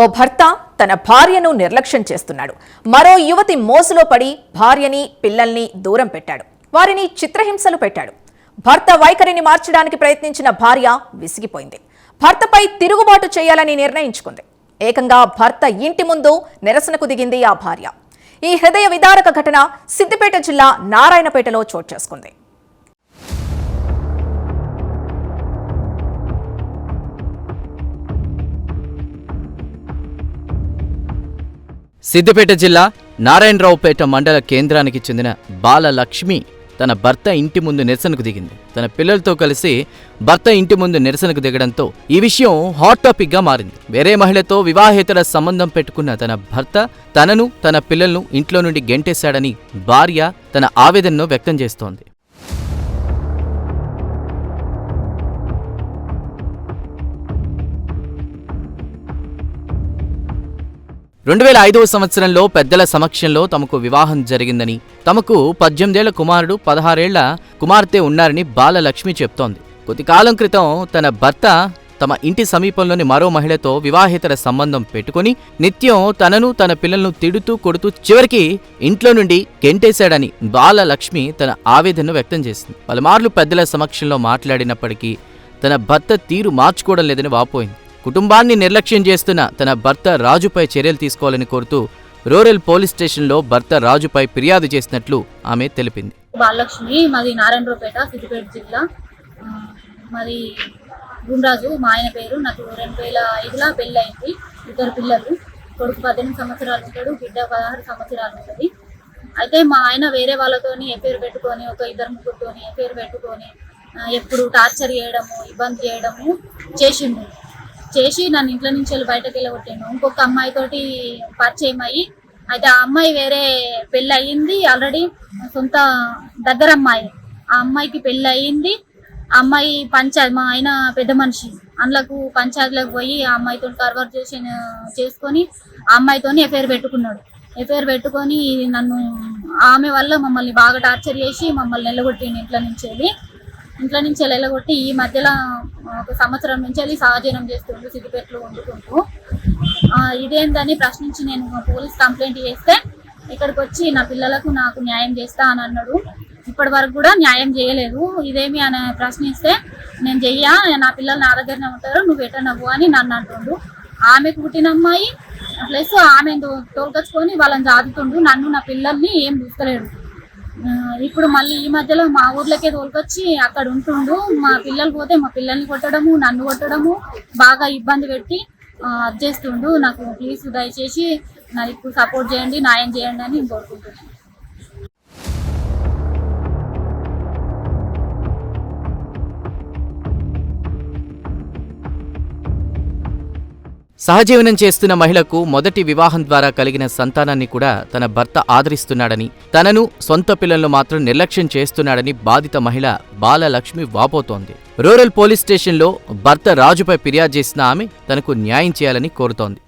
ఓ భర్త తన భార్యను నిర్లక్ష్యం చేస్తున్నాడు. మరో యువతి మోసులో పడి భార్యని పిల్లల్ని దూరం పెట్టాడు. వారిని చిత్రహింసలు పెట్టాడు. భర్త వైఖరిని మార్చడానికి ప్రయత్నించిన భార్య విసిగిపోయింది. భర్తపై తిరుగుబాటు చేయాలని నిర్ణయించుకుంది. ఏకంగా భర్త ఇంటి ముందు నిరసనకు దిగింది ఆ భార్య. ఈ హృదయ విదారక ఘటన సిద్దిపేట జిల్లా నారాయణపేటలో చోటు చేసుకుంది. సిద్దిపేట జిల్లా నారాయణరావుపేట మండల కేంద్రానికి చెందిన బాల లక్ష్మి తన భర్త ఇంటి ముందు నిరసనకు దిగింది. తన పిల్లలతో కలిసి భర్త ఇంటి ముందు నిరసనకు దిగడంతో ఈ విషయం హాట్ టాపిక్గా మారింది. వేరే మహిళతో వివాహేతర సంబంధం పెట్టుకున్న తన భర్త తనను తన పిల్లలను ఇంట్లో నుండి గెంటేశాడని భార్య తన ఆవేదనను వ్యక్తం చేస్తోంది. రెండు వేల ఐదవ సంవత్సరంలో పెద్దల సమక్షంలో తమకు వివాహం జరిగిందని తమకు పద్దెనిమిదేళ్ళ కుమారుడు పదహారేళ్ళ కుమార్తె ఉన్నారని బాలలక్ష్మి చెప్తోంది. కొద్ది కాలం క్రితం తన భర్త తమ ఇంటి సమీపంలోని మరో మహిళతో వివాహేతర సంబంధం పెట్టుకుని నిత్యం తనను తన పిల్లలను తిడుతూ కొడుతూ చివరికి ఇంట్లో నుండి గెంటేశాడని బాలలక్ష్మి తన ఆవేదనను వ్యక్తం చేసింది. పలుమార్లు పెద్దల సమక్షంలో మాట్లాడినప్పటికీ తన భర్త తీరు మార్చుకోవడం లేదని వాపోయింది. కుటుంబాన్ని నిర్లక్ష్యం చేస్తున్న తన భర్త రాజుపై చర్యలు తీసుకోవాలని కోరుతూ రూరల్ పోలీస్ స్టేషన్లో భర్త రాజుపై ఫిర్యాదు చేసినట్లు ఆమె తెలిపింది. బాలలక్ష్మి మాది నారాయణరావుపేట సిద్దిపేట జిల్లా. మరి గుండ్రాజు మా ఆయన పేరు నాకు రెండు వేల ఐదులో పెళ్ళి అయింది. ఇద్దరు పిల్లలు. కొడుకు పద్దెనిమిది సంవత్సరాలు ఉంటాడు బిడ్డ పదహారు సంవత్సరాలు ఉంటుంది. అయితే మా ఆయన వేరే వాళ్ళతోని ఎఫేర్ పెట్టుకొని ఒక ఇద్దరు ముగ్గురుతోని ఎఫేర్ పెట్టుకొని ఎప్పుడు టార్చర్ చేయడము ఇబ్బంది చేయడము చేసిండు. చేసి నన్ను ఇంట్లో నుంచి వెళ్ళి బయటకు వెళ్ళగొట్టాను ఇంకొక అమ్మాయితోటి పరిచయం అయ్యి అయితే ఆ అమ్మాయి వేరే పెళ్ళి అయ్యింది ఆల్రెడీ సొంత దగ్గర అమ్మాయి. ఆ అమ్మాయికి పెళ్ళి అయ్యింది. ఆ అమ్మాయి పంచాయత్ మా ఆయన పెద్ద మనిషి. అందులోకి పంచాయతీలకు పోయి ఆ అమ్మాయితో కన్వర్జేషన్ చేసుకొని ఆ అమ్మాయితోని ఎఫ్ఐఆర్ పెట్టుకున్నాడు. ఎఫ్ఐఆర్ పెట్టుకొని నన్ను ఆమె వల్ల మమ్మల్ని బాగా టార్చర్ చేసి మమ్మల్ని నిలగొట్టిండు ఇంట్లో నుంచి వెళ్ళి. ఇంట్లో నుంచి వెళ్ళగొట్టి ఈ మధ్యలో ఒక సంవత్సరం నుంచి అది సహజనం చేస్తుండు సిద్దిపేటలో వండుకుంటూ ఇదేందని ప్రశ్నించి నేను పోలీస్ కంప్లైంట్ చేస్తే ఇక్కడికి వచ్చి నా పిల్లలకు నాకు న్యాయం చేస్తా అని అన్నాడు. ఇప్పటి వరకు కూడా న్యాయం చేయలేదు. ఇదేమి అని ప్రశ్నిస్తే నేను చెయ్యా నా పిల్లలు నా దగ్గరనే ఉంటారు నువ్వు ఎటనవ్వు అని నన్ను అంటుండు. ఆమెకు పుట్టిన అమ్మాయి ప్లస్ ఆమె తోలుకొచ్చుకొని వాళ్ళని జాదుతుండు. నన్ను నా పిల్లల్ని ఏం చూస్తలేడు. ఇప్పుడు మళ్ళీ ఈ మధ్యలో మా ఊర్లోకే తోలుకొచ్చి అక్కడ ఉంటుండు. మా పిల్లలు పోతే మా పిల్లల్ని కొట్టడము నన్ను కొట్టడము బాగా ఇబ్బంది పెట్టి అది చేస్తుండు. నాకు ప్లీజ్ దయచేసి నాకు సపోర్ట్ చేయండి న్యాయం చేయండి అని కోరుకుంటున్నాను. సహజీవనం చేస్తున్న మహిళకు మొదటి వివాహం ద్వారా కలిగిన సంతానాన్ని కూడా తన భర్త ఆదరిస్తున్నాడని తనను సొంత పిల్లలను మాత్రం నిర్లక్ష్యం చేస్తున్నాడని బాధిత మహిళ బాలలక్ష్మి వాపోతోంది. రూరల్ పోలీస్ స్టేషన్లో భర్త రాజుపై ఫిర్యాదు చేసిన ఆమె తనకు న్యాయం చేయాలని కోరుతోంది.